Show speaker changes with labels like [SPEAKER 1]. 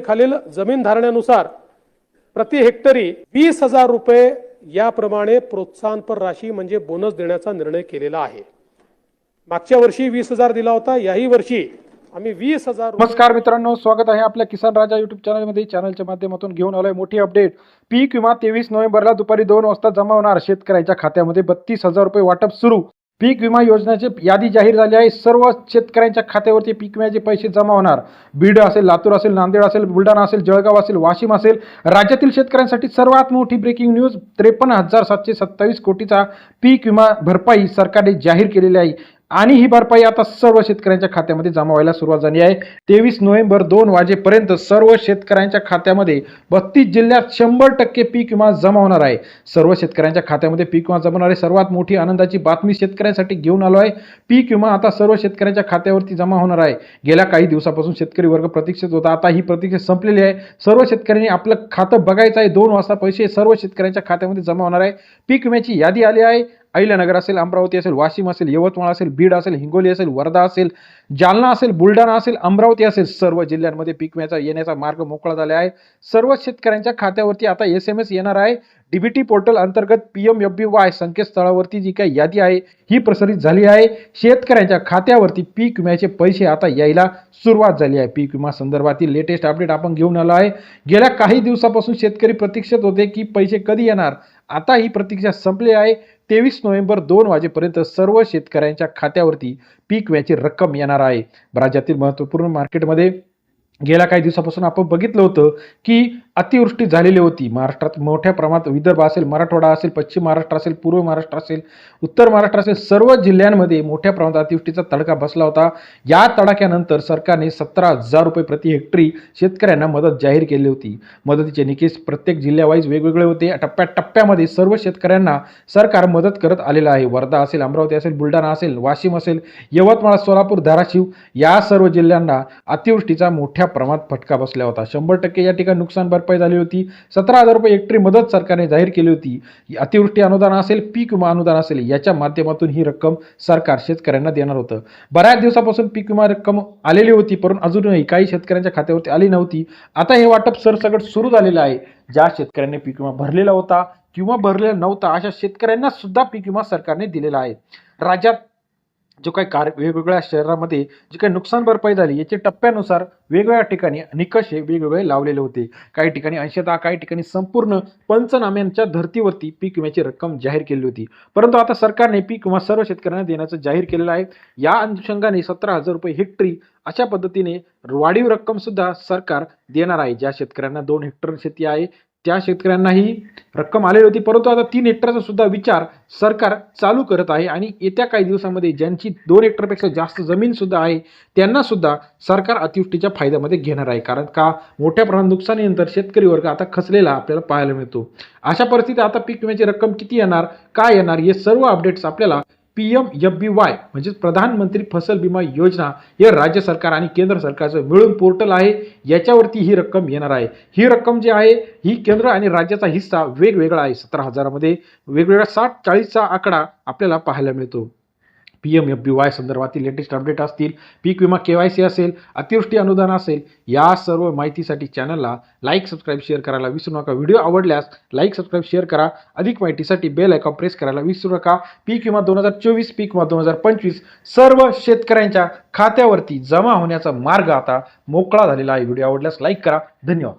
[SPEAKER 1] खालील जमीन धारण्यानुसार प्रति हेक्टरी वीस हजार रुपये याप्रमाणे प्रोत्साहनपर राशी म्हणजे बोनस देण्याचा निर्णय केलेला आहे. मागच्या वर्षी वीस हजार दिला होता याही वर्षी आम्ही वीस हजार
[SPEAKER 2] नमस्कार मित्रांनो स्वागत आहे आपल्या किसान राजा युट्यूब चॅनलमध्ये चॅनलच्या माध्यमातून घेऊन आलोय मोठी अपडेट पीक विमा तेवीस नोव्हेंबरला दुपारी दोन वाजता जमा होणार. शेतकऱ्यांच्या खात्यामध्ये बत्तीस हजार रुपये वाटप सुरू. पीक विमा योजनेची यादी जाहीर झाली आहे. सर्व शेतकऱ्यांच्या खात्यावरती पीक विम्याचे पैसे जमा होणार. बीड असेल लातूर असेल नांदेड असेल बुलढाणा असेल जळगाव असेल वाशिम असेल राज्यातील शेतकऱ्यांसाठी सर्वात मोठी ब्रेकिंग न्यूज त्रेपन्न हजार सातशे सत्तावीस कोटीचा पीक विमा भरपाई सरकारने जाहीर केलेली आहे. आणि ही भरपाई आता सर्व शेतकऱ्यांच्या खात्यामध्ये जमा व्हायला सुरुवात झाली आहे. तेवीस नोव्हेंबर दोन वाजेपर्यंत सर्व शेतकऱ्यांच्या खात्यामध्ये बत्तीस जिल्ह्यात शंभर टक्के पीक विमा जमा होणार आहे. सर्व शेतकऱ्यांच्या खात्यामध्ये पीक विमा जमा होणार आहे. सर्वात मोठी आनंदाची बातमी शेतकऱ्यांसाठी घेऊन आलो आहे. पीक विमा आता सर्व शेतकऱ्यांच्या खात्यावरती जमा होणार आहे. गेल्या काही दिवसापासून शेतकरी वर्ग प्रतीक्षेत होता. आता ही प्रतीक्षा संपलेली आहे. सर्व शेतकऱ्यांनी आपलं खातं बघायचं आहे. दोन वाजता पैसे सर्व शेतकऱ्यांच्या खात्यामध्ये जमा होणार आहे. पीक विम्याची यादी आली आहे. अहिल्यानगर असेल अमरावती असेल वाशिम असेल यवतमाळ असेल बीड असेल हिंगोली असेल वर्धा असेल जालना असेल बुलढाणा असेल अमरावती असेल सर्व जिल्ह्यांमध्ये पीक विम्याचा येण्याचा मार्ग मोकळा झाला आहे. सर्व शेतकऱ्यांच्या खात्यावरती आता एस एम एस येणार आहे. डीबीटी पोर्टल अंतर्गत P M F B Y संकेतस्थळावरती जी काही यादी आहे ही प्रसारित झाली आहे. शेतकऱ्यांच्या खात्यावरती पीक विम्याचे पैसे आता यायला सुरुवात झाली आहे. पीक विमा संदर्भातील लेटेस्ट अपडेट आपण घेऊन आलो आहे. गेल्या काही दिवसापासून शेतकरी प्रतीक्षेत होते की पैसे कधी येणार? आता ही प्रतीक्षा संपली आहे. तेवीस नोव्हेंबर दोन वाजेपर्यंत सर्व शेतकऱ्यांच्या खात्यावरती पीक विम्याची रक्कम येणार आहे. राज्यातील महत्त्वपूर्ण मार्केटमध्ये गेल्या काही दिवसापासून आपण बघितलं होतं की अतिवृष्टी झालेली होती. महाराष्ट्रात मोठ्या प्रमाणात विदर्भ असेल मराठवाडा असेल पश्चिम महाराष्ट्र असेल पूर्व महाराष्ट्र असेल उत्तर महाराष्ट्र असेल सर्व जिल्ह्यांमध्ये मोठ्या प्रमाणात अतिवृष्टीचा तडका बसला होता. या तडाख्यानंतर सरकारने सतरा हजार रुपये प्रति हेक्टरी शेतकऱ्यांना मदत जाहीर केली होती. मदतीचे निकेश प्रत्येक जिल्ह्यावाईज वेगवेगळे होते. टप्प्याटप्प्यामध्ये सर्व शेतकऱ्यांना सरकार मदत करत आलेलं आहे. वर्धा असेल अमरावती असेल बुलढाणा असेल वाशिम असेल यवतमाळ सोलापूर धाराशिव या सर्व जिल्ह्यांना अतिवृष्टीचा मोठ्या प्रमाणात फटका बसला होता. शंभर टक्के या ठिकाणी नुकसान भरपाई झाली होती. सतरा हजार रुपये हेक्टरी मदत सरकारने जाहीर केली होती. अतिवृष्टी अनुदान असेल पीक विमा अनुदान असेल याच्या माध्यमातून ही रक्कम सरकार शेतकऱ्यांना देणार होतं. बऱ्याच दिवसापासून पीक विमा रक्कम आलेली होती परंतु अजूनही काही शेतकऱ्यांच्या खात्यावरती आली नव्हती. आता हे वाटप सरसकट सुरू झालेलं आहे. ज्या शेतकऱ्यांनी पीक विमा भरलेला होता किंवा भरलेला नव्हता अशा शेतकऱ्यांना सुद्धा पीक विमा सरकारने दिलेला आहे. राज्यात जो काही कार वेगवेगळ्या शहरामध्ये जी काही नुकसान भरपाई झाली याचे टप्प्यानुसार वेगवेगळ्या ठिकाणी निकष हे वेगवेगळे लावलेले होते. काही ठिकाणी अंशतः काही ठिकाणी संपूर्ण पंचनाम्यांच्या धर्तीवरती पीक विम्याची रक्कम जाहीर केली होती. परंतु आता सरकारने पीक विमा सर्व शेतकऱ्यांना देण्याचं जाहीर केलेलं आहे. या अनुषंगाने सतरा हजार रुपये हेक्टरी अशा पद्धतीने वाढीव रक्कम सुद्धा सरकार देणार आहे ज्या शेतकऱ्यांना दोन हेक्टर शेती आहे. त्या शेतकऱ्यांना ही रक्कम आलेली होती. परंतु आता तीन हेक्टरचा सुद्धा विचार सरकार चालू करत आहे आणि येत्या काही दिवसामध्ये ज्यांची दोन हेक्टरपेक्षा जास्त जमीन सुद्धा आहे त्यांना सुद्धा सरकार अतिवृष्टीच्या फायद्यामध्ये घेणार आहे. कारण का? मोठ्या प्रमाणात नुकसानीनंतर शेतकरी वर्ग आता खचलेला आपल्याला पाहायला मिळतो. अशा परिस्थितीत आता पीक विम्याची रक्कम किती येणार काय येणार हे सर्व अपडेट्स आपल्याला P M F B Y म्हणजेच प्रधानमंत्री फसल विमा योजना हे राज्य सरकार आणि केंद्र सरकारचं मिळून पोर्टल आहे. याच्यावरती ही रक्कम येणार आहे. ही रक्कम जी आहे ही केंद्र आणि राज्याचा हिस्सा वेगवेगळा आहे. सतरा हजारामध्ये वेगवेगळा साठ चाळीसचा आकडा आपल्याला पाहायला मिळतो. P M F B Y संदर्भातील लेटेस्ट अपडेट असतील पीक विमा के वाय सी असेल अतिवृष्टी अनुदान असेल या सर्व माहितीसाठी चॅनलला लाईक सबस्क्राईब शेअर करायला विसरू नका. व्हिडिओ आवडल्यास लाईक सबस्क्राईब शेअर करा. अधिक माहितीसाठी बेल आयकॉन प्रेस करायला विसरू नका. पीक विमा दोन हजार चोवीस पीक विमा दोन हजार पंचवीस सर्व शेतकऱ्यांच्या खात्यावरती जमा होण्याचा मार्ग आता मोकळा झालेला आहे. व्हिडिओ आवडल्यास लाईक करा. धन्यवाद.